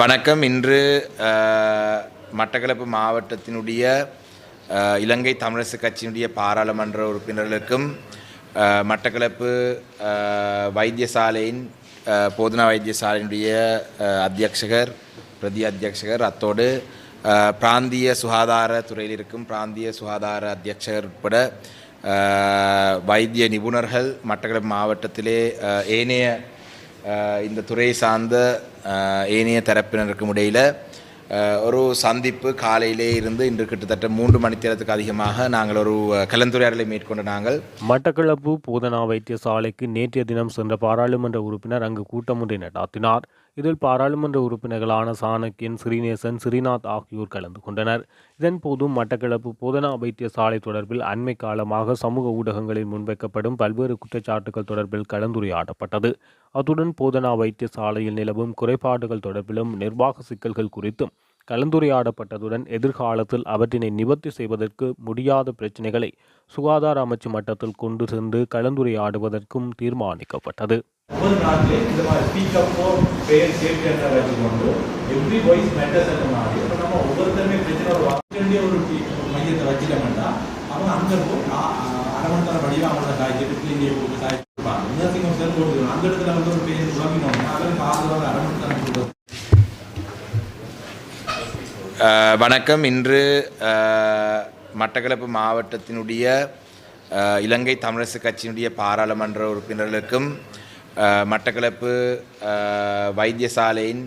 வணக்கம். இன்று மட்டக்களப்பு மாவட்டத்தினுடைய இலங்கை தமிழரசு கட்சியினுடைய பாராளுமன்ற உறுப்பினர்களுக்கும் மட்டக்களப்பு வைத்தியசாலையின் போதனா வைத்தியசாலையினுடைய அத்தியட்சகர் பிரதி அத்தியட்சகர் அத்தோடு பிராந்திய சுகாதார துறையில் இருக்கும் பிராந்திய சுகாதார அத்தியட்சகர் உட்பட வைத்திய நிபுணர்கள் மட்டக்களப்பு மாவட்டத்திலே ஏனைய இந்த துறை சார்ந்த ஏனைய தரப்பினருக்கும் இடையில் ஒரு சந்திப்பு காலையிலே இருந்து இன்று கிட்டத்தட்ட மூன்று மணித்தேரத்துக்கு அதிகமாக நாங்கள் ஒரு கலந்துரையாடலை மேற்கொண்டு நாங்கள். மட்டக்களப்பு போதனா வைத்தியசாலைக்கு நேற்றைய தினம் சென்ற பாராளுமன்ற உறுப்பினர் அங்கு கூட்டம் ஒன்றை நடாத்தினார். இதில் பாராளுமன்ற உறுப்பினர்களான சாணக்கியன் ஸ்ரீநேசன் ஸ்ரீநாத் ஆகியோர் கலந்து கொண்டனர். இதன்போதும் மட்டக்களப்பு போதனா வைத்தியசாலை தொடர்பில் அண்மை காலமாக சமூக ஊடகங்களில் முன்வைக்கப்படும் பல்வேறு குற்றச்சாட்டுகள் தொடர்பில் கலந்துரையாடப்பட்டது. அத்துடன் போதனா வைத்தியசாலையில் நிலவும் குறைபாடுகள் தொடர்பிலும் நிர்வாக சிக்கல்கள் குறித்தும் கலந்துரையாடப்பட்டதுடன் எதிர்காலத்தில் அவற்றினை நிவர்த்தி செய்வதற்கு முடியாத பிரச்சினைகளை சுகாதார அமைச்சு மட்டத்தில் கொண்டு சென்று கலந்துரையாடுவதற்கும் தீர்மானிக்கப்பட்டது. ஒவ்வொரு நாட்டிலையும் இந்த மாதிரி ஸ்பீக் அப் ஃபோர் பேர் சேஃப்டி என்ற வச்சுக்கொண்டு எவ்ரி வாய்ஸ் மேட்டர்ஸ் அந்த மாதிரி இப்போ நம்ம ஒவ்வொருத்தருமே பிரச்சனை ஒரு வாக்கிய ஒரு ஒரு மையத்தை வச்சுட்டோம்னா அவங்க அங்கே போய் அரை மணி நேரம் வடிவம் அவங்கள சாய்ச்சிட்டு கிளீனியை போட்டு சாய்ச்சிருப்பாங்க நர்சிங் ஹோம் போட்டு அந்த இடத்துல வந்து ஒரு பேர் குழம்பினோம்னா அதற்கு ஆதரவாக அரை மணி நேரம் கொடுக்குறது வணக்கம். இன்று மட்டக்களப்பு மாவட்டத்தினுடைய இலங்கை தமிழரசு கட்சியினுடைய பாராளுமன்ற உறுப்பினர்களுக்கும் மட்டக்களப்பு வைத்தியசாலையின்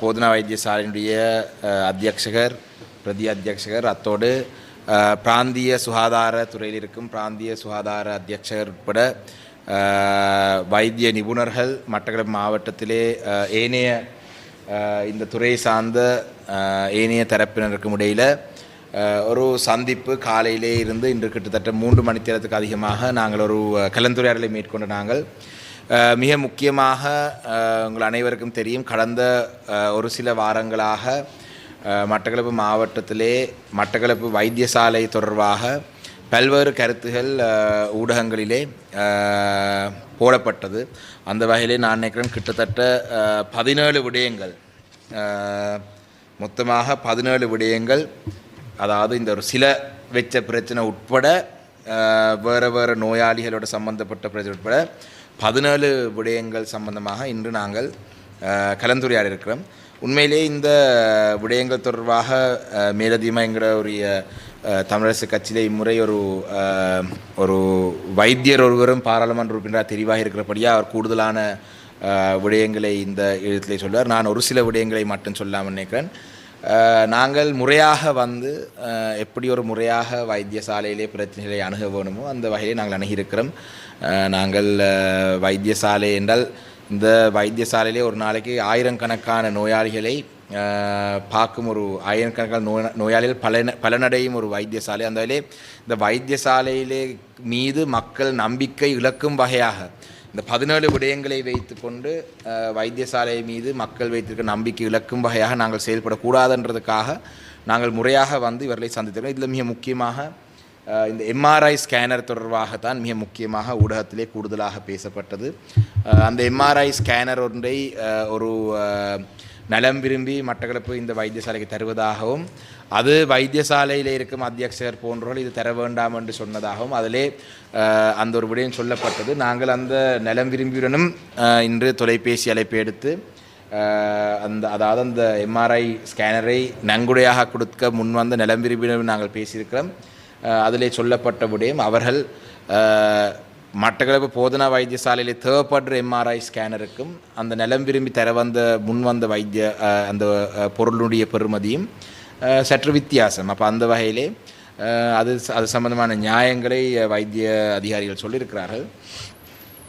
போதனா வைத்தியசாலையினுடைய அத்தியட்சகர் பிரதி அத்தியட்சகர் அத்தோடு பிராந்திய சுகாதாரத்துறையில் இருக்கும் பிராந்திய சுகாதார அத்தியட்சகர் உட்பட வைத்திய நிபுணர்கள் மட்டக்களப்பு மாவட்டத்திலே ஏனைய இந்த துறை சார்ந்த ஏனைய தரப்பினருக்கும் இடையில் ஒரு சந்திப்பு காலையிலே இருந்து இன்று கிட்டத்தட்ட மூன்று மணித்தேரத்துக்கு அதிகமாக நாங்கள் ஒரு கலந்துரையாடலை மேற்கொண்டு நாங்கள். மிக முக்கியமாக உங்கள் அனைவருக்கும் தெரியும் கடந்த ஒரு சில வாரங்களாக மட்டக்களப்பு மாவட்டத்திலே மட்டக்களப்பு வைத்தியசாலை தொடர்பாக பல்வேறு கருத்துகள் ஊடகங்களிலே போடப்பட்டது. அந்த வகையிலே நான் நினைக்கிறேன் கிட்டத்தட்ட பதினேழு விடயங்கள் மொத்தமாக பதினேழு விடயங்கள் அதாவது இந்த ஒரு சில வெச்ச பிரச்சனை உட்பட வேறு வேறு நோயாளிகளோட சம்பந்தப்பட்ட பிரச்சனை உட்பட பதினேழு விடயங்கள் சம்பந்தமாக இன்று நாங்கள் கலந்துரையாட இருக்கிறோம் உண்மையிலே இந்த விடயங்கள் தொடர்பாக மேலதிகமாக என்கிற ஒரு தமிழரசு கட்சியிலே இம்முறை ஒரு ஒரு வைத்தியர் ஒருவரும் பாராளுமன்ற உறுப்பினராக தெரிவாக இருக்கிறபடியாக அவர் கூடுதலான விடயங்களை இந்த எழுத்திலே சொல்வார் நான் ஒரு சில விடயங்களை மட்டும் சொல்லாமல் நினைக்கிறேன். நாங்கள் முறையாக வந்து எப்படி ஒரு முறையாக வைத்தியசாலையிலே பிரச்சனைகளை அணுக வேணுமோ அந்த வகையிலே நாங்கள் அணுகியிருக்கிறோம். நாங்கள் வைத்தியசாலை என்றால் இந்த வைத்தியசாலையிலே ஒரு நாளைக்கு ஆயிரக்கணக்கான நோயாளிகளை பார்க்கும் ஒரு ஆயிரக்கணக்கான நோய் நோயாளிகள் பலன பலனடையும் ஒரு வைத்தியசாலை. அந்த வகையிலே இந்த வைத்தியசாலையிலே மீது மக்கள் நம்பிக்கை இழக்கும் வகையாக இந்த பதினேழு விடயங்களை வைத்துக்கொண்டு அஹ், வைத்தியசாலை மீது மக்கள் வைத்திருக்க நம்பிக்கை இழக்கும் வகையாக நாங்கள் செயல்படக்கூடாதுன்றதுக்காக நாங்கள் முறையாக வந்து இவர்களை சந்தித்திருக்கோம் இதில் மிக முக்கியமாக இந்த எம்ஆர்ஐ ஸ்கேனர் தொடர்பாகத்தான் மிக முக்கியமாக ஊடகத்திலே கூடுதலாக பேசப்பட்டது. அந்த எம்ஆர்ஐ ஸ்கேனர் ஒன்றை ஒரு நலம் விரும்பி மட்டக்களப்பு இந்த வைத்தியசாலைக்கு தருவதாகவும் அது வைத்தியசாலையில் இருக்கும் அத்தியட்சகர் போன்றவர்கள் இது தர வேண்டாம் என்று சொன்னதாகவும் அதிலே அந்த ஒரு விடயம் சொல்லப்பட்டது. நாங்கள் அந்த நலம் விரும்பியுடனும் இன்று தொலைபேசி அழைப்பு எடுத்து அந்த அதாவது அந்த எம்ஆர்ஐ ஸ்கேனரை நன்கொடையாக கொடுக்க முன்வந்த நலம் விரும்பியுடன் நாங்கள் பேசியிருக்கிறோம். அதிலே சொல்லப்பட்ட விடயம் அவர்கள் மட்டக்களப்பு போதனா வைத்தியசாலையில் தேவைப்படுற எம்ஆர்ஐ ஸ்கேனருக்கும் அந்த நிலம் விரும்பி தர வந்த முன் வந்த வைத்திய அந்த பொருளுடைய பெறுமதியும் சற்று வித்தியாசம் அப்போ அந்த வகையிலே அது அது சம்பந்தமான நியாயங்களை வைத்திய அதிகாரிகள் சொல்லியிருக்கிறார்கள்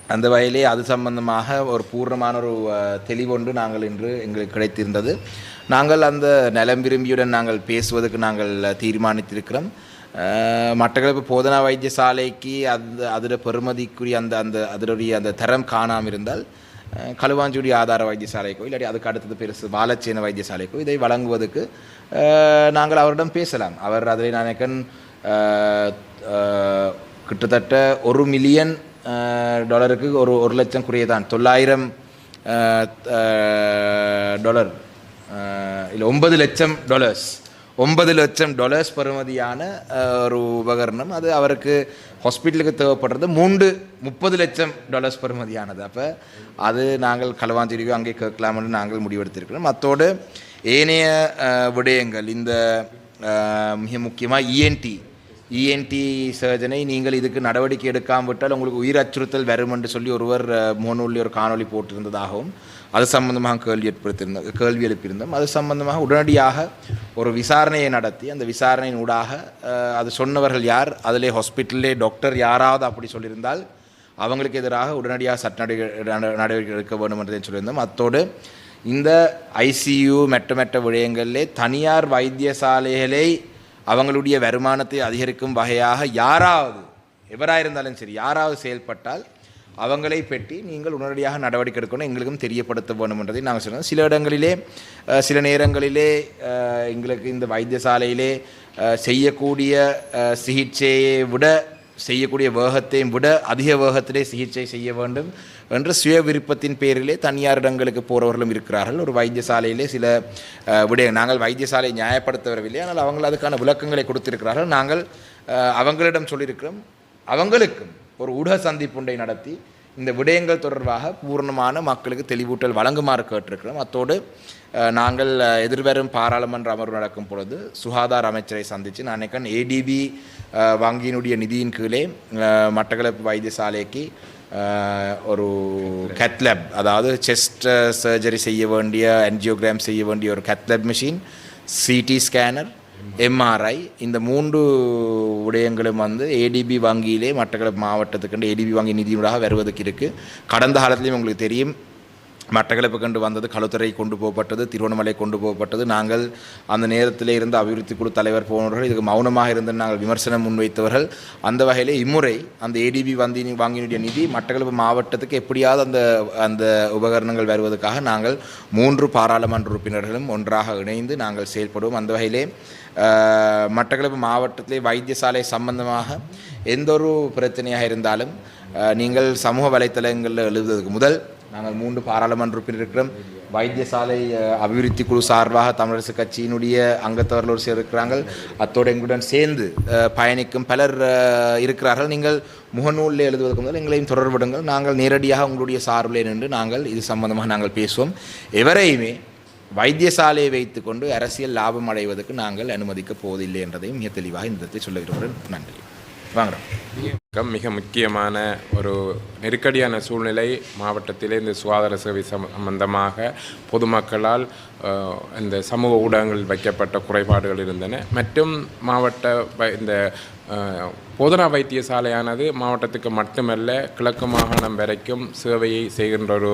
அந்த வகையிலே அது சம்பந்தமாக ஒரு பூர்ணமான ஒரு தெளிவொன்று நாங்கள் இன்று எங்களுக்கு கிடைத்திருந்தது நாங்கள் அந்த நலம் விரும்பியுடன் நாங்கள் பேசுவதற்கு நாங்கள் தீர்மானித்திருக்கிறோம் அஹ், மட்டக்களப்பு போதனா வைத்தியசாலைக்கு அந்த அதில் பெருமதிக்குரிய அந்த அந்த அதனுடைய அந்த தரம் காணாமல் இருந்தால் அஹ், களுவாஞ்சுடி ஆதார வைத்தியசாலைக்கோ இல்லாட்டி அதுக்கு அடுத்தது பெருசு பாலச்சேன வைத்தியசாலைக்கோ இதை வழங்குவதற்கு நாங்கள் அவரிடம் பேசலாம் அவர் அதில் நினைக்கன் கிட்டத்தட்ட ஒரு மில்லியன் டாலருக்கு ஒரு ஒரு லட்சம் குறைய தான் தொள்ளாயிரம் டாலர் இல்லை ஒன்பது லட்சம் டாலர்ஸ் ஒன்பது லட்சம் டாலர்ஸ் பருமதியான ஒரு உபகரணம். அது அவருக்கு ஹாஸ்பிட்டலுக்கு தேவைப்படுறது மூன்று முப்பது லட்சம் டாலர்ஸ் பெறுமதியானது அப்போ அது நாங்கள் களவாஞ்சிரிவு அங்கே கேட்கலாம்னு நாங்கள் முடிவெடுத்திருக்கிறோம். அத்தோடு ஏனைய விடயங்கள். இந்த மிக முக்கியமாக இஎன்டி இஎன்டி சர்ஜனை நீங்கள் இதுக்கு நடவடிக்கை எடுக்காமல் விட்டால் உங்களுக்கு உயிர் அச்சுறுத்தல் வரும் என்று சொல்லி ஒருவர் அஹ், ஒரு காணொளி போட்டிருந்ததாகவும் அது சம்பந்தமாக கேள்வி ஏற்படுத்தியிருந்தோம் கேள்வி எழுப்பியிருந்தோம். அது சம்பந்தமாக உடனடியாக ஒரு விசாரணையை நடத்தி அந்த விசாரணையின் ஊடாக அது சொன்னவர்கள் யார் அதிலே ஹாஸ்பிட்டல்லே டாக்டர் யாராவது அப்படி சொல்லியிருந்தால் அவங்களுக்கு எதிராக உடனடியாக சட்ட நடவடிக்கை நடவடிக்கை எடுக்க வேண்டும் என்றதை சொல்லியிருந்தோம். அத்தோடு இந்த ஐசியு மெட்ட மெட்ட விடயங்களிலே தனியார் வைத்தியசாலைகளை அவங்களுடைய வருமானத்தை அதிகரிக்கும் வகையாக யாராவது எவராக இருந்தாலும் சரி யாராவது செயல்பட்டால் அவங்களை பற்றி நீங்கள் உடனடியாக நடவடிக்கை எடுக்கணும் எங்களுக்கும் தெரியப்படுத்த வேண்டும் என்றதை நாங்கள் சொன்னோம் சில இடங்களிலே சில நேரங்களிலே எங்களுக்கு இந்த வைத்தியசாலையிலே செய்யக்கூடிய சிகிச்சையை விட செய்யக்கூடிய வேகத்தையும் விட அதிக வேகத்திலே சிகிச்சை செய்ய வேண்டும் என்று சுய விருப்பத்தின் பேரிலே தனியார் இடங்களுக்கு போகிறவர்களும் இருக்கிறார்கள். ஒரு வைத்தியசாலையிலே சில அஹ், விடய நாங்கள் வைத்தியசாலையை நியாயப்படுத்த வரவில்லை ஆனால் அவங்கள் அதுக்கான விளக்கங்களை கொடுத்திருக்கிறார்கள். நாங்கள் அவங்களிடம் சொல்லியிருக்கிறோம். அவங்களுக்கும் ஒரு ஊடக சந்திப்புண்டை நடத்தி இந்த விடயங்கள் தொடர்பாக பூர்ணமான மக்களுக்கு தெளிவூட்டல் வழங்குமாறு கேட்டிருக்கிறோம். அத்தோடு நாங்கள் எதிர்வரும் பாராளுமன்ற அமர்வு நடக்கும் பொழுது சுகாதார அமைச்சரை சந்தித்து நான் நினைக்கிறேன் ஏடிபி வங்கியினுடைய நிதியின் கீழே மட்டக்களப்பு வைத்தியசாலைக்கு ஒரு கேத்லப் அதாவது செஸ்ட் சர்ஜரி செய்ய வேண்டிய என்ஜியோகிராம் செய்ய வேண்டிய ஒரு cath lab machine CT scanner MRI இந்த மூன்று விடயங்களும் வந்து ஏடிபி வங்கியிலே மட்டக்களப்பு மாவட்டத்துக்கு ஏடிபி வங்கி நிதியூடாக வருவதற்கு இருக்குது கடந்த காலத்துலேயும் உங்களுக்கு தெரியும் மட்டக்களப்பு கண்டு வந்தது களுத்துறை கொண்டு போகப்பட்டது திருவண்ணாமலை கொண்டு போகப்பட்டது. நாங்கள் அந்த நேரத்தில் இருந்த அபிவிருத்தி குழு தலைவர் போனவர்கள் இதுக்கு மௌனமாக இருந்து நாங்கள் விமர்சனம் முன்வைத்தவர்கள். அந்த வகையிலே இம்முறை அந்த ஏடிபி வந்தி வாங்கினுடைய நிதி மட்டக்களப்பு மாவட்டத்துக்கு எப்படியாவது அந்த அந்த உபகரணங்கள் வருவதற்காக நாங்கள் மூன்று பாராளுமன்ற உறுப்பினர்களும் ஒன்றாக இணைந்து நாங்கள் செயல்படுவோம். அந்த வகையிலே மட்டக்களப்பு மாவட்டத்திலே வைத்தியசாலை சம்பந்தமாக எந்த ஒரு பிரச்சனையாக இருந்தாலும் நீங்கள் சமூக வலைத்தளங்களில் எழுதுவதற்கு முதல் நாங்கள் மூன்று பாராளுமன்ற உறுப்பினர் இருக்கிறோம். வைத்தியசாலை அபிவிருத்தி குழு சார்பாக தமிழரசு கட்சியினுடைய அங்கத்தவர்கள் ஒரு சிலர் இருக்கிறார்கள் அத்தோடு எங்களுடன் சேர்ந்து பயணிக்கும் பலர் இருக்கிறார்கள். நீங்கள் முகநூலில் எழுதுவதற்கு முதல் எங்களையும் தொடர்புடுங்கள் நாங்கள் நேரடியாக உங்களுடைய சார்பிலே நின்று நாங்கள் இது சம்பந்தமாக நாங்கள் பேசுவோம். எவரையுமே வைத்தியசாலையை வைத்துக்கொண்டு அரசியல் லாபம் அடைவதற்கு நாங்கள் அனுமதிக்கப் போவதில்லை என்றதையும் மிக தெளிவாக இந்த இடத்தில் சொல்ல விரும்புகிறேன் நன்றி. வாங்குறோம் வணக்கம். மிக முக்கியமான ஒரு நெருக்கடியான சூழ்நிலை மாவட்டத்திலே இந்த சுகாதார சேவை சம்பந்தமாக பொதுமக்களால் இந்த சமூக ஊடகங்களில் வைக்கப்பட்ட குறைபாடுகள் இருந்தன மற்றும் மாவட்ட வ- இந்த போதனா வைத்தியசாலையானது மாவட்டத்துக்கு மட்டுமல்ல கிழக்கு மாகாணம் வரைக்கும் சேவையை செய்கின்ற ஒரு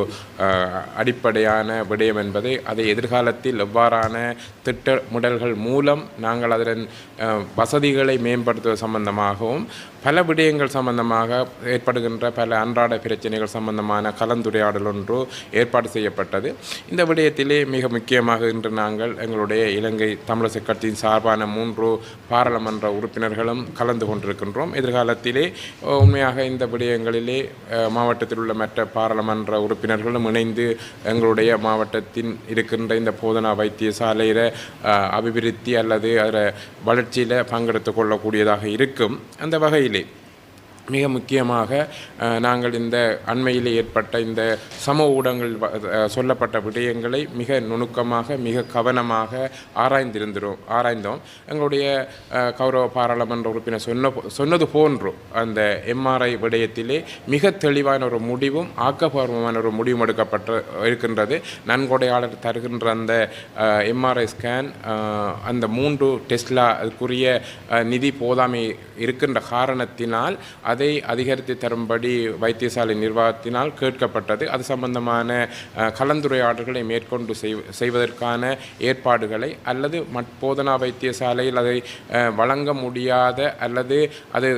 அடிப்படையான விடயம் என்பதை அதை எதிர்காலத்தில் எவ்வாறான திட்டமிடல்கள் மூலம் நாங்கள் அதன் வசதிகளை மேம்படுத்துவது சம்பந்தமாகவும் பல விடயங்கள் சம்பந்தமாக ஏற்படுகின்ற பல அன்றாட பிரச்சனைகள் சம்பந்தமான கலந்துரையாடல் ஒன்று ஏற்பாடு செய்யப்பட்டது. இந்த விடயத்திலே மிக முக்கியமாக இன்று நாங்கள் எங்களுடைய இலங்கை தமிழரசு கட்சியின் சார்பான மூன்று பாராளுமன்ற உறுப்பினர்களும் கலந்து கொண்டிருக்கின்றோம். எதிர்காலத்திலே உண்மையாக இந்த விடயங்களிலே மாவட்டத்தில் உள்ள மற்ற பாராளுமன்ற உறுப்பினர்களும் இணைந்து எங்களுடைய மாவட்டத்தின் இருக்கின்ற இந்த போதனா வைத்தியசாலையில் அபிவிருத்தி அல்லது அதில் வளர்ச்சியில் பங்கெடுத்து கொள்ளக்கூடியதாக இருக்கும். அந்த வகையிலே மிக முக்கியமாக நாங்கள் இந்த அண்மையில் ஏற்பட்ட இந்த சமூக ஊடகங்கள் வ- சொல்லப்பட்ட விடயங்களை மிக நுணுக்கமாக மிக கவனமாக ஆராய்ந்திருந்தோம் ஆராய்ந்தோம். எங்களுடைய கௌரவ பாராளுமன்ற உறுப்பினர் சொன்ன சொன்னது போன்று அந்த எம்ஆர்ஐ விடயத்திலே மிக தெளிவான ஒரு முடிவும் ஆக்கப்பூர்வமான ஒரு முடிவும் எடுக்கப்பட்ட இருக்கின்றது. நன்கொடையாளர் தருகின்ற அந்த எம்ஆர்ஐ ஸ்கேன் அந்த மூன்று டெஸ்லா அதுக்குரிய நிதி போதாமை இருக்கின்ற காரணத்தினால் அதை அதிகரித்து தரும்படி வைத்தியசாலை நிர்வாகத்தினால் கேட்கப்பட்டது. அது சம்பந்தமான கலந்துரையாடல்களை மேற்கொண்டு செய்- செய்வதற்கான ஏற்பாடுகளை அல்லது மட் போதனா வைத்தியசாலையில் அதை வழங்க முடியாத அல்லது அது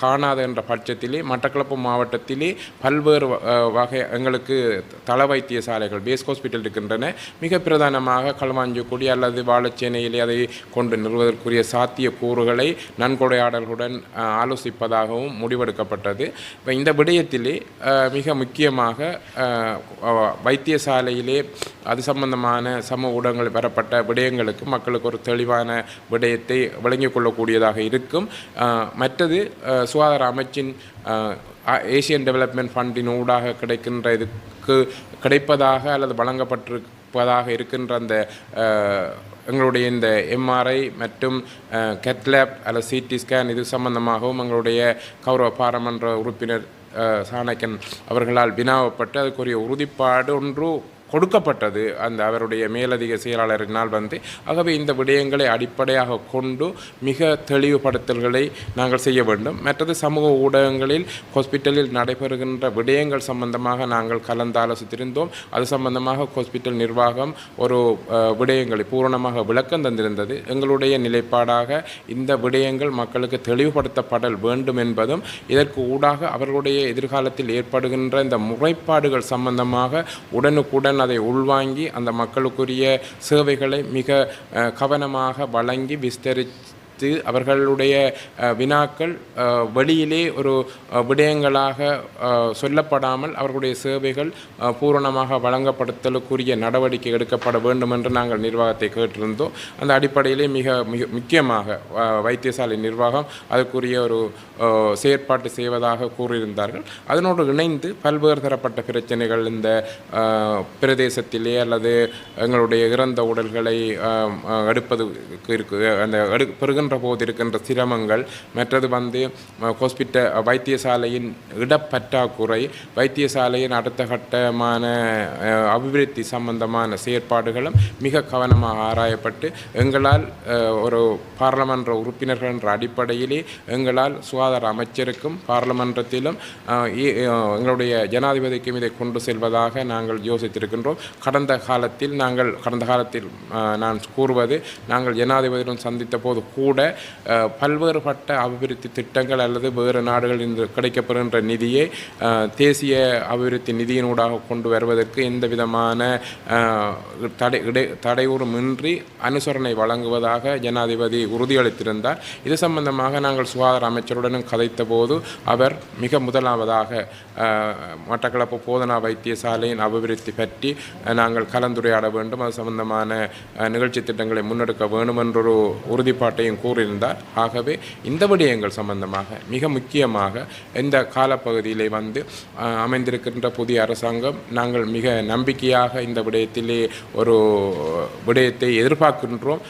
காணாத என்ற பட்சத்திலே மட்டக்களப்பு மாவட்டத்திலே பல்வேறு வகை எங்களுக்கு தள வைத்தியசாலைகள் பேஸ் ஹாஸ்பிட்டல் இருக்கின்றன. மிக பிரதானமாக களுவாஞ்சிக்குடி அல்லது வாழச்சேனையிலே அதை கொண்டு நிறுவதற்குரிய சாத்திய கூறுகளை நன்கொடையாடல்களுடன் ஆலோசிப்பதாகவும் ஆலோசிப்பதாகவும் முடிவெடுக்கப்பட்டது. இப்போ இந்த விடயத்திலே மிக முக்கியமாக வைத்தியசாலையிலே அது சம்பந்தமான சமூக ஊடகங்கள் பெறப்பட்ட விடயங்களுக்கு மக்களுக்கு ஒரு தெளிவான விடயத்தை விளங்கிக் கொள்ளக்கூடியதாக இருக்கும். மற்றது சுகாதார அமைச்சின் ஏசியன் டெவலப்மெண்ட் ஃபண்டின் ஊடாக கிடைக்கின்ற இதுக்கு கிடைப்பதாக அல்லது இருப்பதாக இருக்கின்ற அந்த எங்களுடைய இந்த எம்ஆர்ஐ மற்றும் கெத்லேப் அல்லது சிடி ஸ்கேன் இது சம்பந்தமாகவும் எங்களுடைய கௌரவ பாராளுமன்ற உறுப்பினர் சாணக்கன் அவர்களால் வினாவப்பட்டு அதுக்குரிய உறுதிப்பாடு ஒன்று கொடுக்கப்பட்டது. அந்த அவருடைய மேலதிக செயலாளரினால் வந்து ஆகவே இந்த விடயங்களை அடிப்படையாக கொண்டு மிக தெளிவுபடுத்தல்களை நாங்கள் செய்ய வேண்டும். மற்றது சமூக ஊடகங்களில் ஹாஸ்பிட்டலில் நடைபெறுகின்ற விடயங்கள் சம்பந்தமாக நாங்கள் கலந்தாலோசித்திருந்தோம். அது சம்பந்தமாக ஹாஸ்பிட்டல் நிர்வாகம் ஒரு விடயங்களை பூரணமாக விளக்கம் தந்திருந்தது. எங்களுடைய நிலைப்பாடாக இந்த விடயங்கள் மக்களுக்கு தெளிவுபடுத்தப்படல் வேண்டும் என்பதும் இதற்கு ஊடாக அவர்களுடைய எதிர்காலத்தில் ஏற்படுகின்ற இந்த முறைப்பாடுகள் சம்பந்தமாக உடனுக்குடன் அதை உள்வாங்கி அந்த மக்களுக்குரிய சேவைகளை மிக கவனமாக வழங்கி விஸ்தரித்து அவர்களுடைய வினாக்கள் வெளியிலே ஒரு விடயங்களாக சொல்லப்படாமல் அவர்களுடைய சேவைகள் பூரணமாக வழங்கப்படுத்தலுக்குரிய நடவடிக்கை எடுக்கப்பட வேண்டும் என்று நாங்கள் நிர்வாகத்தை கேட்டிருந்தோம். அந்த அடிப்படையிலே மிக மிக முக்கியமாக வைத்தியசாலை நிர்வாகம் அதற்குரிய ஒரு செயற்பாட்டு செய்வதாக கூறியிருந்தார்கள். அதனோடு இணைந்து பல்வேறு தரப்பட்ட பிரச்சனைகள் இந்த பிரதேசத்திலே அல்லது எங்களுடைய இறந்த உடல்களை அஹ், எடுப்பதுக்கு இருக்கு அந்த எடு பெறுகின்ற போது இருக்கின்ற சிரமங்கள் மற்றது வந்து ஹாஸ்பிட்டல் வைத்தியசாலையின் இடப்பற்றாக்குறை வைத்தியசாலையின் அடுத்த கட்டமான அபிவிருத்தி சம்பந்தமான செயற்பாடுகளும் மிக கவனமாக ஆராயப்பட்டு எங்களால் ஒரு பாராளுமன்ற உறுப்பினர்கள் என்ற அடிப்படையிலே எங்களால் சுகாதார அமைச்சருக்கும் பாராளுமன்றத்திலும் எங்களுடைய ஜனாதிபதிக்கும் இதை கொண்டு செல்வதாக நாங்கள் யோசித்திருக்கின்றோம். கடந்த காலத்தில் நாங்கள் கடந்த காலத்தில் நான் கூறுவது நாங்கள் ஜனாதிபதியுடன் சந்தித்த போது கூட பல்வேறுபட்ட அபிவிருத்தி திட்டங்கள் அல்லது வேறு நாடுகளில் இருந்து கிடைக்கப்படுகின்ற நிதியை தேசிய அபிவிருத்தி நிதியினூடாக கொண்டு வருவதற்கு எந்த விதமான தடை இடை தடையூறுமின்றி அனுசரணை வழங்குவதாக ஜனாதிபதி உறுதியளித்திருந்தார். இது சம்பந்தமாக நாங்கள் சுகாதார அமைச்சருடனும் கதைத்த போது அவர் மிக முதலாவதாக மட்டக்களப்பு போதனா வைத்தியசாலையின் அபிவிருத்தி பற்றி நாங்கள் கலந்துரையாட வேண்டும். அது சம்பந்தமான நிகழ்ச்சி திட்டங்களை முன்னெடுக்க வேண்டும் என்றொரு உறுதிப்பாட்டையும் கூறியிருந்தார். ஆகவே இந்த விடயங்கள் சம்பந்தமாக மிக முக்கியமாக இந்த காலப்பகுதியிலே வந்து அமைந்திருக்கின்ற புதிய அரசாங்கம் நாங்கள் மிக நம்பிக்கையாக இந்த விடயத்திலே ஒரு விடயத்தை எதிர்பார்க்கின்றோம்.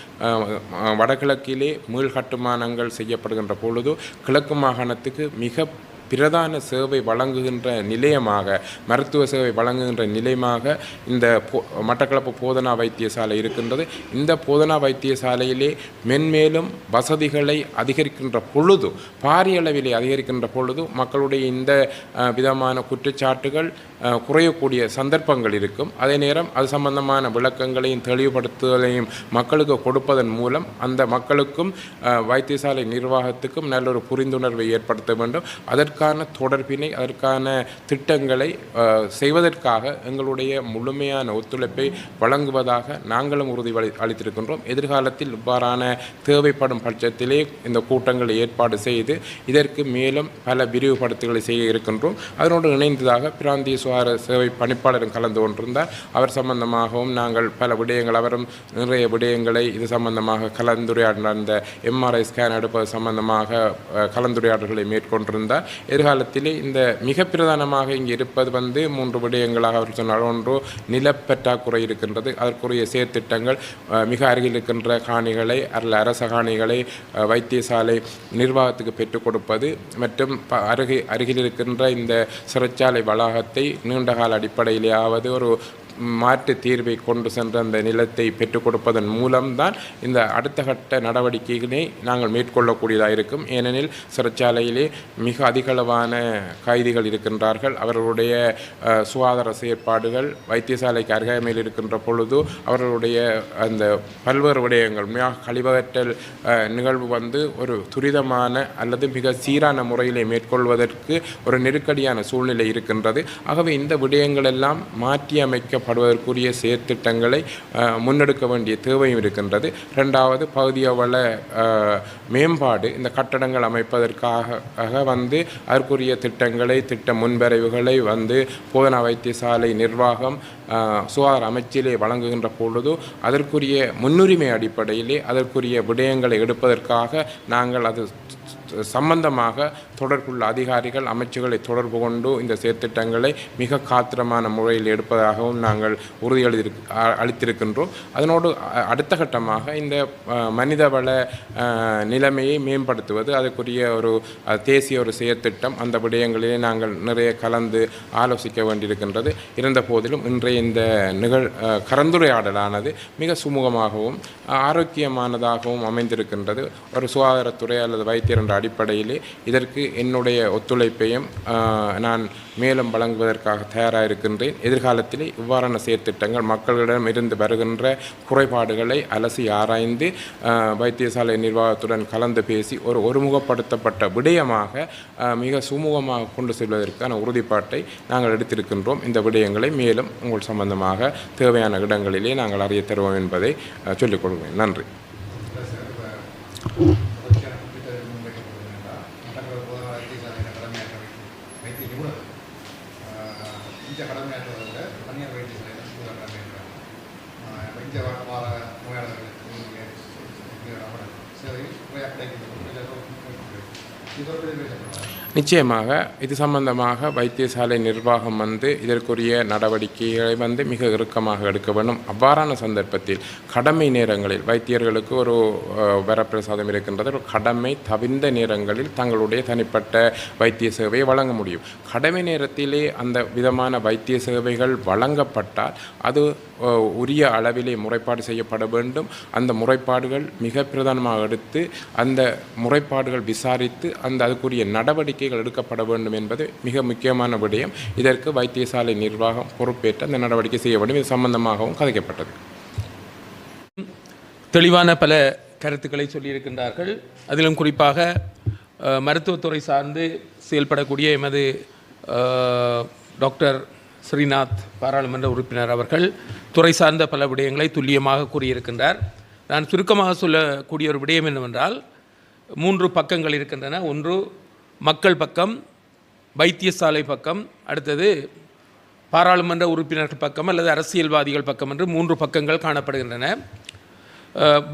வடகிழக்கிலே மீள் கட்டுமானங்கள் செய்யப்படுகின்ற பொழுது கிழக்கு மாகாணத்துக்கு மிக பிரதான சேவை வழங்குகின்ற நிலையமாக மருத்துவ சேவை வழங்குகின்ற நிலையமாக இந்த போ- மட்டக்களப்பு போதனா வைத்தியசாலை இருக்கின்றது. இந்த போதனா வைத்தியசாலையிலே மென்மேலும் வசதிகளை அதிகரிக்கின்ற பொழுது பாரிய அளவிலே அதிகரிக்கின்ற பொழுது மக்களுடைய இந்த விதமான குற்றச்சாட்டுகள் குறையக்கூடிய சந்தர்ப்பங்கள் இருக்கும். அதே நேரம் அது சம்பந்தமான விளக்கங்களையும் தெளிவுபடுத்துதலையும் மக்களுக்கு கொடுப்பதன் மூலம் அந்த மக்களுக்கும் வைத்தியசாலை நிர்வாகத்துக்கும் நல்ல ஒரு புரிந்துணர்வை ஏற்படுத்த வேண்டும். அதற்கு அதற்கான தொடர்பினை அதற்கான திட்டங்களை செய்வதற்காக எங்களுடைய முழுமையான ஒத்துழைப்பை வழங்குவதாக நாங்களும் உறுதி அளி- அளித்திருக்கின்றோம். எதிர்காலத்தில் இவ்வாறான தேவைப்படும் பட்சத்திலே இந்த கூட்டங்களை ஏற்பாடு செய்து இதற்கு மேலும் பல விரிவுபடுத்துகளை செய்ய இருக்கின்றோம். அதனோடு இணைந்ததாக பிராந்திய சுகாதார சேவை பணிப்பாளரும் கலந்து கொண்டிருந்தார். அவர் சம்பந்தமாகவும் நாங்கள் பல விடயங்கள் அவரும் நிறைய விடயங்களை இது சம்பந்தமாக கலந்துரையாடின எம்ஆர்ஐ ஸ்கேன் எடுப்பது சம்பந்தமாக கலந்துரையாடல்களை மேற்கொண்டிருந்தார். எதிர்காலத்திலே இந்த மிக பிரதானமாக இங்கே இருப்பது வந்து மூன்று விடயங்களாக அவர் சொன்னார் ஒன்று நிலப்பற்றாக்குறை இருக்கின்றது. அதற்குரிய செயற்திட்டங்கள் மிக அருகில் இருக்கின்ற காணிகளை அல்ல அரச காணிகளை வைத்தியசாலை நிர்வாகத்துக்கு பெற்றுக் கொடுப்பது. மற்றும் ப- அருகே அருகில் இருக்கின்ற இந்த சிறைச்சாலை வளாகத்தை நீண்டகால அடிப்படையிலேயாவது ஒரு மாற்று தீர்வை கொண்டு சென்ற அந்த நிலத்தை பெற்றுக் கொடுப்பதன் மூலம்தான் இந்த அடுத்த கட்ட நடவடிக்கைகளை நாங்கள் மேற்கொள்ளக்கூடியதாக இருக்கும். ஏனெனில் சிறைச்சாலையிலே மிக அதிகளவான கைதிகள் இருக்கின்றார்கள். அவர்களுடைய சுகாதார செயற்பாடுகள் வைத்தியசாலைக்கு அருகாமையில் இருக்கின்ற பொழுது அவர்களுடைய அந்த பல்வேறு விடயங்கள் மிக கழிவகற்றல் நிகழ்வு வந்து ஒரு துரிதமான அல்லது மிக சீரான முறையிலே மேற்கொள்வதற்கு ஒரு நெருக்கடியான சூழ்நிலை இருக்கின்றது. ஆகவே இந்த விடயங்கள் எல்லாம் மாற்றி நிறைவேற்றப்படுவதற்குரிய செயற்திட்டங்களை முன்னெடுக்க வேண்டிய தேவையும் இருக்கின்றது. ரெண்டாவது பகுதிய வள மேம்பாடு இந்த கட்டடங்கள் அமைப்பதற்காக வந்து அதற்குரிய திட்டங்களை திட்ட முன்வரைவுகளை வந்து போதனா வைத்தியசாலை நிர்வாகம் சுகாதார அமைச்சிலே வழங்குகின்ற பொழுது அதற்குரிய முன்னுரிமை அடிப்படையிலே அதற்குரிய விடயங்களை எடுப்பதற்காக நாங்கள் அது சம்பந்தமாக தொடர்புள்ள அதிகாரிகள் அமைச்சுகளை தொடர்பு கொண்டு இந்த செயற்திட்டங்களை மிக காத்திரமான முறையில் எடுப்பதாகவும் நாங்கள் உறுதியளி அளித்திருக்கின்றோம். அதனோடு அடுத்த கட்டமாக இந்த மனிதவள நிலைமையை மேம்படுத்துவது அதற்குரிய ஒரு தேசிய ஒரு செயற்திட்டம் அந்த விடயங்களிலே நாங்கள் நிறைய கலந்து ஆலோசிக்க வேண்டியிருக்கின்றது. இருந்த போதிலும் இன்றைய இந்த நிகழ் கலந்துரையாடலானது மிக சுமூகமாகவும் ஆரோக்கியமானதாகவும் அமைந்திருக்கின்றது. ஒரு சுகாதாரத்துறை அல்லது வைத்தியர் என்ற அடிப்படையிலே இதற்கு என்னுடைய ஒத்துழைப்பையும் நான் மேலும் வழங்குவதற்காக தயாராக இருக்கின்றேன் எதிர்காலத்திலே இவ்வாறான செயற்திட்டங்கள் மக்களிடம் இருந்து வருகின்ற குறைபாடுகளை அலசி ஆராய்ந்து வைத்தியசாலை நிர்வாகத்துடன் கலந்து பேசி ஒரு ஒருமுகப்படுத்தப்பட்ட விடயமாக மிக சுமூகமாக கொண்டு செல்வதற்கான உறுதிப்பாட்டை நாங்கள் எடுத்திருக்கின்றோம். இந்த விடயங்களை மேலும் உங்கள் சம்பந்தமாக தேவையான இடங்களிலே நாங்கள் அறிய தருவோம் என்பதை சொல்லிக் கொள்கிறேன். நன்றி தொடர்ச்சியான குற்றச்சாட்டு முன்வைக்கப்படுகின்றன மட்டக்களப்பு போதனா வைத்தியசாலையின் கடமையாற்ற வைத்திய நிபுணர் ஆஹ், இந்த கடமையாற்றுவதை விட தனியார் வைத்தியசாலையில் கூடுதல் கடமையாற்றுறாங்க இங்கே வர வார நோயாளர்களுக்கு இங்கே இங்கே வர சேவையில் முறையாக கிடைக்கின்ற குற்றச்சாட்டு முன்வைக்கப்படுகிறது. இது தொடர்பில் பேசப்படுறாங்க நிச்சயமாக இது சம்பந்தமாக வைத்தியசாலை நிர்வாகம் வந்து இதற்குரிய நடவடிக்கைகளை வந்து மிக இறுக்கமாக எடுக்க வேண்டும். அவ்வாறான சந்தர்ப்பத்தில் கடமை நேரங்களில் வைத்தியர்களுக்கு ஒரு வரப்பிரசாதம் இருக்கின்றது. ஒரு கடமை தவிர்ந்த நேரங்களில் தங்களுடைய தனிப்பட்ட வைத்திய சேவையை வழங்க முடியும். கடமை நேரத்திலே அந்த விதமான வைத்திய சேவைகள் வழங்கப்பட்டால் அது உரிய அளவிலே முறைப்பாடு செய்யப்பட வேண்டும். அந்த முறைப்பாடுகள் மிக பிரதானமாக எடுத்து அந்த முறைப்பாடுகள் விசாரித்து அந்த அதுக்குரிய நடவடிக்கைகள் எடுக்கப்பட வேண்டும் என்பது மிக முக்கியமான விடயம். இதற்கு வைத்தியசாலை நிர்வாகம் பொறுப்பேற்று அந்த நடவடிக்கை செய்ய வேண்டும். இது சம்பந்தமாகவும் கதைக்கப்பட்டது. தெளிவான பல கருத்துக்களை சொல்லியிருக்கின்றார்கள். அதிலும் குறிப்பாக மருத்துவத்துறை சார்ந்து செயல்படக்கூடிய எமது டாக்டர் ஸ்ரீநாத் பாராளுமன்ற உறுப்பினர் அவர்கள் துறை சார்ந்த பல விடயங்களை துல்லியமாக கூறியிருக்கின்றார். நான் சுருக்கமாக சொல்லக்கூடிய ஒரு விடயம் என்னவென்றால் மூன்று பக்கங்கள் இருக்கின்றன. ஒன்று மக்கள் பக்கம் வைத்தியசாலை பக்கம் அடுத்தது பாராளுமன்ற உறுப்பினர்கள் பக்கம் அல்லது அரசியல்வாதிகள் பக்கம் என்று மூன்று பக்கங்கள் காணப்படுகின்றன.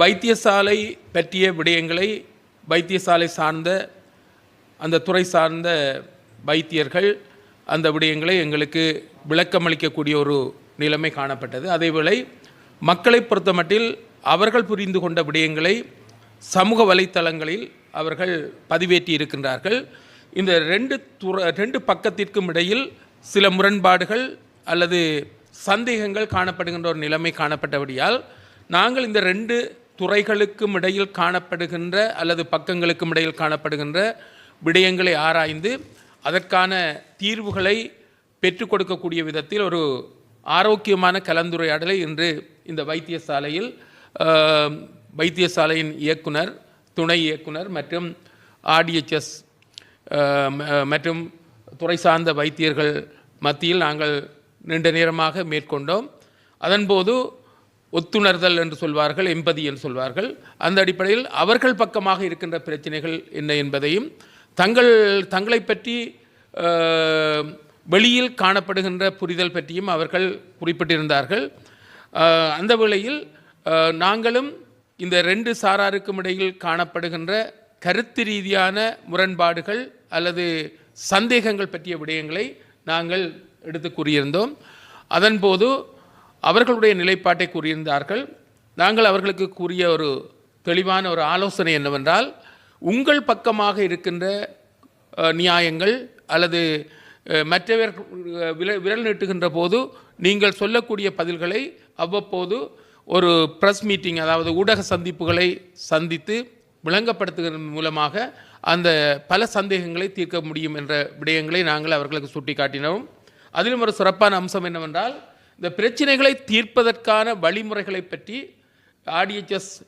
வைத்தியசாலை பற்றிய விடயங்களை வைத்தியசாலை சார்ந்த அந்த துறை சார்ந்த வைத்தியர்கள் அந்த விடயங்களை எங்களுக்கு விளக்கமளிக்கக்கூடிய ஒரு நிலைமை காணப்பட்டது. அதேவேளை மக்களை பொறுத்தமட்டில் அவர்கள் புரிந்து கொண்ட விடயங்களை சமூக வலைத்தளங்களில் அவர்கள் பதிவேற்றி இருக்கின்றார்கள். இந்த ரெண்டு துற ரெண்டு பக்கத்திற்கும் இடையில் சில முரண்பாடுகள் அல்லது சந்தேகங்கள் காணப்படுகின்ற ஒரு நிலைமை காணப்பட்டபடியால் நாங்கள் இந்த ரெண்டு துறைகளுக்கும் இடையில் காணப்படுகின்ற அல்லது பக்கங்களுக்கும் இடையில் காணப்படுகின்ற விடயங்களை ஆராய்ந்து அதற்கான தீர்வுகளை பெற்றுக் கொடுக்கக்கூடிய விதத்தில் ஒரு ஆரோக்கியமான கலந்துரையாடலை இன்று இந்த வைத்தியசாலையில் வைத்தியசாலையின் இயக்குனர் துணை இயக்குனர் மற்றும் ஆர்டிஹெச்எஸ் மற்றும் துறை சார்ந்த வைத்தியர்கள் மத்தியில் நாங்கள் நீண்ட நேரமாக மேற்கொண்டோம். அதன்போது ஒத்துணர்தல் என்று சொல்வார்கள் எம்பதி என்று சொல்வார்கள். அந்த அடிப்படையில் அவர்கள் பக்கமாக இருக்கின்ற பிரச்சனைகள் என்ன என்பதையும் தங்கள் தங்களை பற்றி வெளியில் காணப்படுகின்ற புரிதல் பற்றியும் அவர்கள் குறிப்பிட்டிருந்தார்கள். அந்த வேளையில் நாங்களும் இந்த ரெண்டு சாராருக்கும் இடையில் காணப்படுகின்ற கருத்து ரீதியான முரண்பாடுகள் அல்லது சந்தேகங்கள் பற்றிய விடயங்களை நாங்கள் எடுத்து கூறியிருந்தோம். அதன்போது அவர்களுடைய நிலைப்பாட்டை கூறியிருந்தார்கள். நாங்கள் அவர்களுக்கு கூறிய ஒரு தெளிவான ஒரு ஆலோசனை என்னவென்றால் உங்கள் பக்கமாக இருக்கின்ற நியாயங்கள் அல்லது மற்றவர் விரல் விரல் நீட்டுகின்ற போது நீங்கள் சொல்லக்கூடிய பதில்களை அவ்வப்போது ஒரு ப்ரெஸ் மீட்டிங் அதாவது ஊடக சந்திப்புகளை சந்தித்து விளங்கப்படுத்துவதன் மூலமாக அந்த பல சந்தேகங்களை தீர்க்க முடியும் என்ற விடயங்களை நாங்கள் அவர்களுக்கு சுட்டிக்காட்டினோம். அதிலும் ஒரு சிறப்பான அம்சம் என்னவென்றால் இந்த பிரச்சனைகளை தீர்ப்பதற்கான வழிமுறைகளை பற்றி ஆர்டிஎச்எஸ்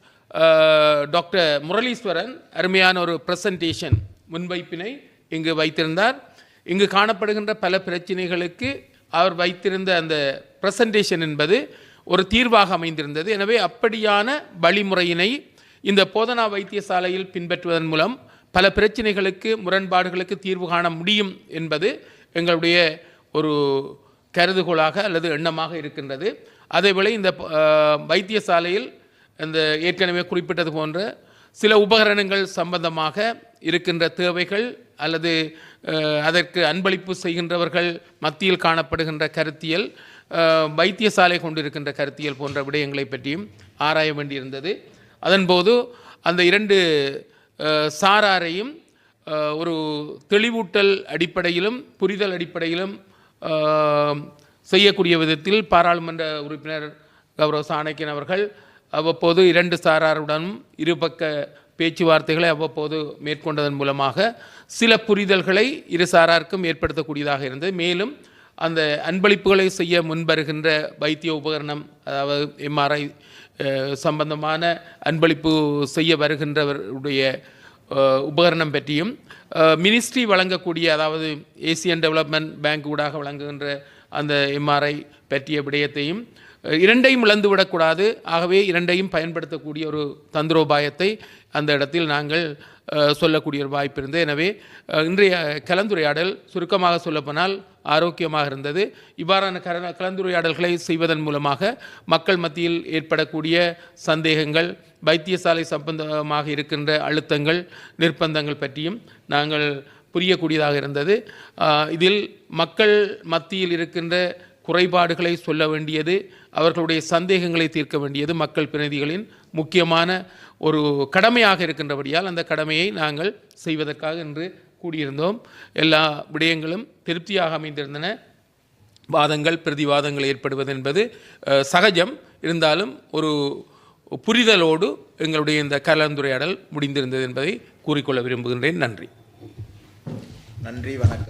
டாக்டர் முரளீஸ்வரன் அருமையான ஒரு ப்ரெசன்டேஷன் முன்வைப்பினை இங்கு வைத்திருந்தார். இங்கு காணப்படுகின்ற பல பிரச்சனைகளுக்கு அவர் வைத்திருந்த அந்த ப்ரெசன்டேஷன் என்பது ஒரு தீர்வாக அமைந்திருந்தது. எனவே அப்படியான வழிமுறையினை இந்த போதனா வைத்தியசாலையில் பின்பற்றுவதன் மூலம் பல பிரச்சனைகளுக்கு முரண்பாடுகளுக்கு தீர்வு காண முடியும் என்பது எங்களுடைய ஒரு கருதுகோளாக அல்லது எண்ணமாக இருக்கின்றது. அதேவேளை இந்த வைத்தியசாலையில் இந்த ஏற்கனவே குறிப்பிட்டது போன்ற சில உபகரணங்கள் சம்பந்தமாக இருக்கின்ற தேவைகள் அல்லது அதற்கு அன்பளிப்பு செய்கின்றவர்கள் மத்தியில் காணப்படுகின்ற கருத்தியல் வைத்தியசாலை கொண்டிருக்கின்ற கருத்தியல் போன்ற விடயங்களை பற்றியும் ஆராய வேண்டியிருந்தது. அதன்போது அந்த இரண்டு சாராரையும் ஒரு தெளிவூட்டல் அடிப்படையிலும் புரிதல் அடிப்படையிலும் செய்யக்கூடிய விதத்தில் பாராளுமன்ற உறுப்பினர் கௌரவ சாணக்கியன் அவர்கள் அவ்வப்போது இரண்டு சாராருடனும் இருபக்க பேச்சுவார்த்தைகளை அவ்வப்போது மேற்கொண்டதன் மூலமாக சில புரிதல்களை இரு சாராருக்கும் ஏற்படுத்தக்கூடியதாக இருந்தது. மேலும் அந்த அன்பளிப்புகளை செய்ய முன்வருகின்ற வைத்திய உபகரணம் அதாவது எம்ஆர்ஐ சம்பந்தமான அன்பளிப்பு செய்ய வருகின்றவருடைய உபகரணம் பற்றியும் மினிஸ்ட்ரி வழங்கக்கூடிய அதாவது ஏசியன் டெவலப்மெண்ட் பேங்க் ஊடாக வழங்குகின்ற அந்த எம்ஆர்ஐ பற்றிய விடயத்தையும் இரண்டையும் இழந்துவிடக்கூடாது. ஆகவே இரண்டையும் பயன்படுத்தக்கூடிய ஒரு தந்திரோபாயத்தை அந்த இடத்தில் நாங்கள் சொல்லக்கூடிய ஒரு வாய்ப்பு இருந்தது. எனவே இன்றைய கலந்துரையாடல் சுருக்கமாக சொல்லப்போனால் ஆரோக்கியமாக இருந்தது. இவ்வாறான கர கலந்துரையாடல்களை செய்வதன் மூலமாக மக்கள் மத்தியில் ஏற்படக்கூடிய சந்தேகங்கள் வைத்தியசாலை சம்பந்தமாக இருக்கின்ற அழுத்தங்கள் நிர்பந்தங்கள் பற்றியும் நாங்கள் புரியக்கூடியதாக இருந்தது. இதில் மக்கள் மத்தியில் இருக்கின்ற குறைபாடுகளை சொல்ல வேண்டியது அவர்களுடைய சந்தேகங்களை தீர்க்க வேண்டியது மக்கள் பிரதிநிதிகளின் முக்கியமான ஒரு கடமையாக இருக்கின்றபடியால் அந்த கடமையை நாங்கள் செய்வதற்காக இன்று கூடியிருந்தோம். எல்லா விடயங்களும் திருப்தியாக அமைந்திருந்தன. வாதங்கள் பிரதிவாதங்கள் ஏற்படுவது என்பது சகஜம். இருந்தாலும் ஒரு புரிதலோடு எங்களுடைய இந்த கலந்துரையாடல் முடிந்திருந்தது என்பதை கூறிக்கொள்ள விரும்புகின்றேன். நன்றி. நன்றி வணக்கம்.